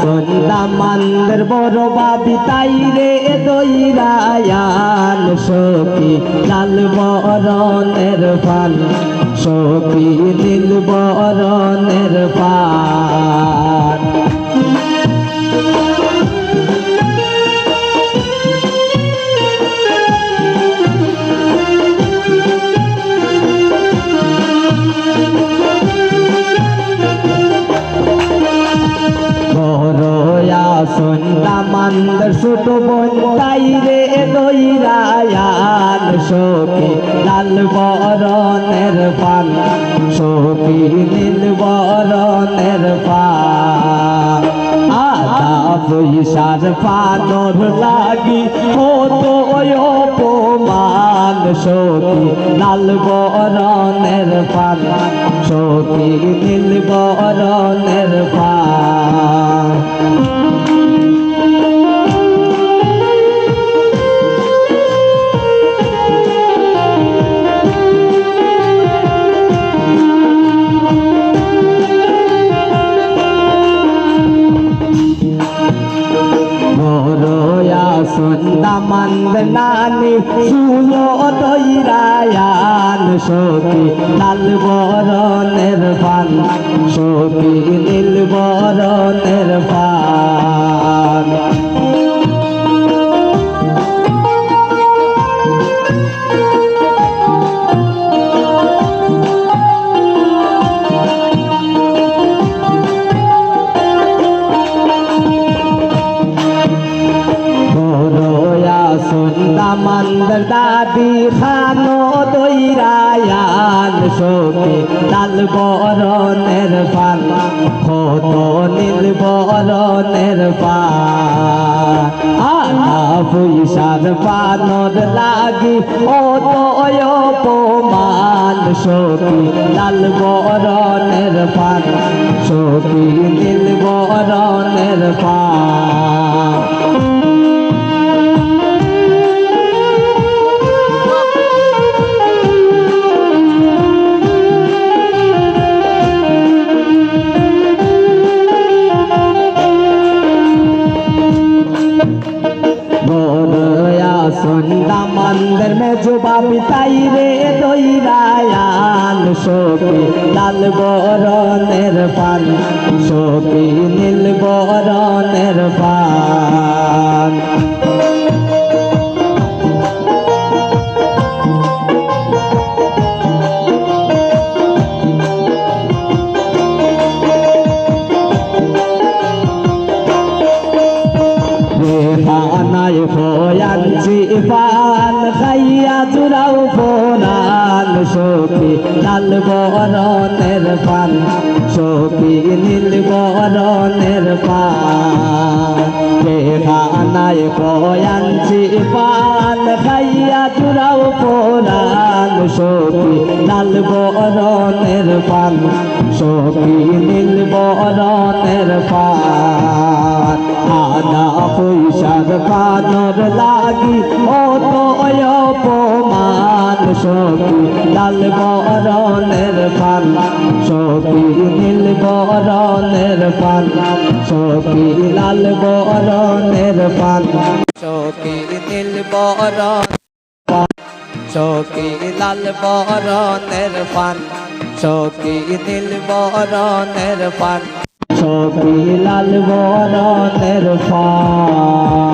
সন্ধ্যা মান্দের বড় বাবি তাই রে দইরায়ান সখী, লাল বরণের পান সখী, নীল বরণের ফান। সন্ধ্যা মান্দের ছোট বোন তাই রে দইরায়ান সখী, লাল বরণের পান। সখী, নীল বরণের পান। আদা পয়সার পানর লাগি হতো অপমান সখী, লাল বরণের পান। সখী, নীল বরণের পান। সন্ধ্যা মান্দ সুলো দইরায়ান সখী লাল বরণের পান সখী নীল বরণের পান দাদি খানো দইরায়ান সখী লাল বরণের পান কত নীল বরণের পান আনা পয়সার পানর লাগি ও তো অপমান সখী লাল বরণের পান সখী নীল সন্ধ্যা মন্দির বাপি তাই রে দইরায়ান শোকে লাল বরণের পান। শোকে নীল বরণের পান। রেহানায় ফয়ানছি পান খাইয়া চুরাও পোনান সখী লাল বরণের পান সখী নীল বরণের পান। রেহানায় ফয়ানছি পান খাইয়া চুরাও ফোনান সখী, লাল বরণের পান। সখী, নীল বরণের পান। আদা পয়সার পানর লাগি ও তো সখী, লাল বরণের পান সখী, নীল বরণের পান সখী, লাল বরণের পান সখী, নীল বরণ সখী, লাল বরণের পান সখী, নীল বরণের পান সখী, লাল বরণের পান